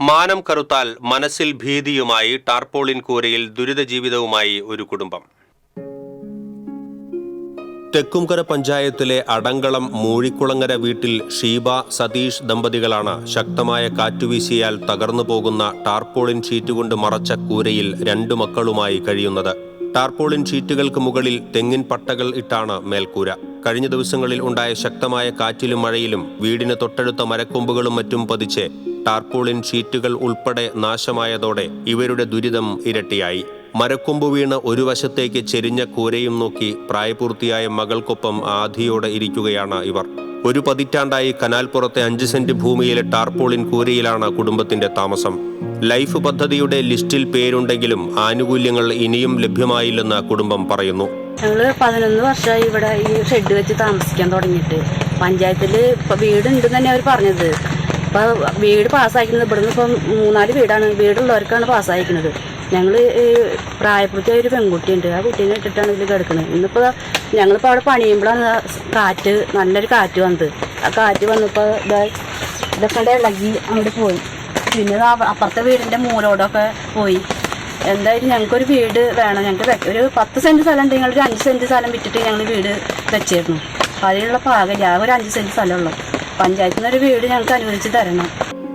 മാനം കറുത്താൽ മനസ്സിൽ ഭീതിയുമായി ടാർപോളിൻ കൂരയിൽ ദുരിത ജീവിതവുമായി ഒരു കുടുംബം. തെക്കുംകര പഞ്ചായത്തിലെ അടങ്കളം മൂഴിക്കുളങ്ങര വീട്ടിൽ ഷീബ സതീഷ് ദമ്പതികളാണ് ശക്തമായ കാറ്റുവീശിയാൽ തകർന്നു പോകുന്ന ടാർപോളിൻ ഷീറ്റ് കൊണ്ട് മറച്ച കൂരയിൽ രണ്ടു മക്കളുമായി കഴിയുന്നത്. ടാർപോളിൻ ഷീറ്റുകൾക്ക് മുകളിൽ തെങ്ങിൻ പട്ടകൾ ഇട്ടാണ് മേൽക്കൂര. കഴിഞ്ഞ ദിവസങ്ങളിൽ ഉണ്ടായ ശക്തമായ കാറ്റിലും മഴയിലും വീടിന് തൊട്ടടുത്ത മരക്കൊമ്പുകളും മറ്റും പതിച്ച് ടാർപോളിൻ ഷീറ്റുകൾ ഉൾപ്പെടെ നാശമായതോടെ ഇവരുടെ ദുരിതം ഇരട്ടിയായി. മരക്കൊമ്പ് വീണ് ഒരു വശത്തേക്ക് ചെരിഞ്ഞ കൂരയും നോക്കി പ്രായപൂർത്തിയായ മകൾക്കൊപ്പം ആധിയോടെ ഇരിക്കുകയാണ് ഇവർ. ഒരു പതിറ്റാണ്ടായി കനാൽപ്പുറത്തെ അഞ്ച് സെന്റ് ഭൂമിയിലെ ടാർപോളിൻ കൂരയിലാണ് കുടുംബത്തിന്റെ താമസം. ലൈഫ് പദ്ധതിയുടെ ലിസ്റ്റിൽ പേരുണ്ടെങ്കിലും ആനുകൂല്യങ്ങൾ ഇനിയും ലഭ്യമായില്ലെന്ന് കുടുംബം പറയുന്നു. ഞങ്ങൾ പതിനൊന്ന് വർഷമായി ഇവിടെ ഈ ഷെഡ് വെച്ച് താമസിക്കാൻ തുടങ്ങിയിട്ട്. പഞ്ചായത്തിൽ ഇപ്പൊ വീടുണ്ട് തന്നെ അവർ പറഞ്ഞത്. ഇപ്പൊ വീട് പാസ്സാക്കുന്നത് ഇവിടുന്ന് ഇപ്പം മൂന്നാൽ വീടാണ്. വീടുള്ളവർക്കാണ് പാസ്സായിരിക്കുന്നത് ഞങ്ങൾ പ്രായപൂർത്തിയായ ഒരു പെൺകുട്ടിയുണ്ട്. ആ കുട്ടീനെ ഇട്ടിട്ടാണ് ഇതിൽ കിടക്കുന്നത് ഇന്നിപ്പോൾ ഞങ്ങളിപ്പോൾ അവിടെ പണിയുമ്പോഴാണ് കാറ്റ് നല്ലൊരു കാറ്റ് വന്നത്. ആ കാറ്റ് വന്നപ്പോൾ ഇതാ ഇതൊക്കെ ഇളകി അങ്ങോട്ട് പോയി. പിന്നെ അപ്പുറത്തെ വീടിന്റെ മൂലോടൊക്കെ പോയി. എന്തായാലും ഞങ്ങൾക്കൊരു വീട് വേണം. ഞങ്ങൾക്ക് ഒരു പത്ത് സെന്റ് സ്ഥലം ഉണ്ട് ഞങ്ങൾ ഒരു അഞ്ച് സെന്റ് സ്ഥലം വിറ്റിട്ട് ഞങ്ങൾ വീട് വെച്ചിരുന്നു. അതിലുള്ള പാകില്ല? ആ ഒരു അഞ്ച് സെന്റ് സ്ഥലമുള്ളൂ പഞ്ചായത്തിൽ ഒരു വീട് ഞങ്ങൾക്ക് അനുവദിച്ച് തരണം.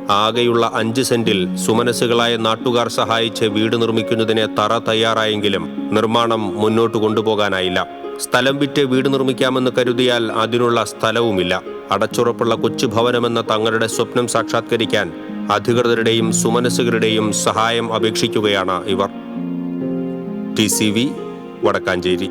ആകെയുള്ള അഞ്ച് സെന്റിൽ സുമനസ്സുകളായ നാട്ടുകാർ സഹായിച്ച് വീട് നിർമ്മിക്കുന്നതിന് തറ തയ്യാറായെങ്കിലും നിർമ്മാണം മുന്നോട്ട് കൊണ്ടുപോകാനായില്ല. സ്ഥലം വിറ്റ് വീട് നിർമ്മിക്കാമെന്ന് കരുതിയാൽ അതിനുള്ള സ്ഥലവുമില്ല. അടച്ചുറപ്പുള്ള കൊച്ചു ഭവനമെന്ന തങ്ങളുടെ സ്വപ്നം സാക്ഷാത്കരിക്കാൻ അധികൃതരുടെയും സുമനസ്സുകളുടെയും സഹായം അപേക്ഷിക്കുകയാണ് ഇവർ. T C V Vadakkanchery.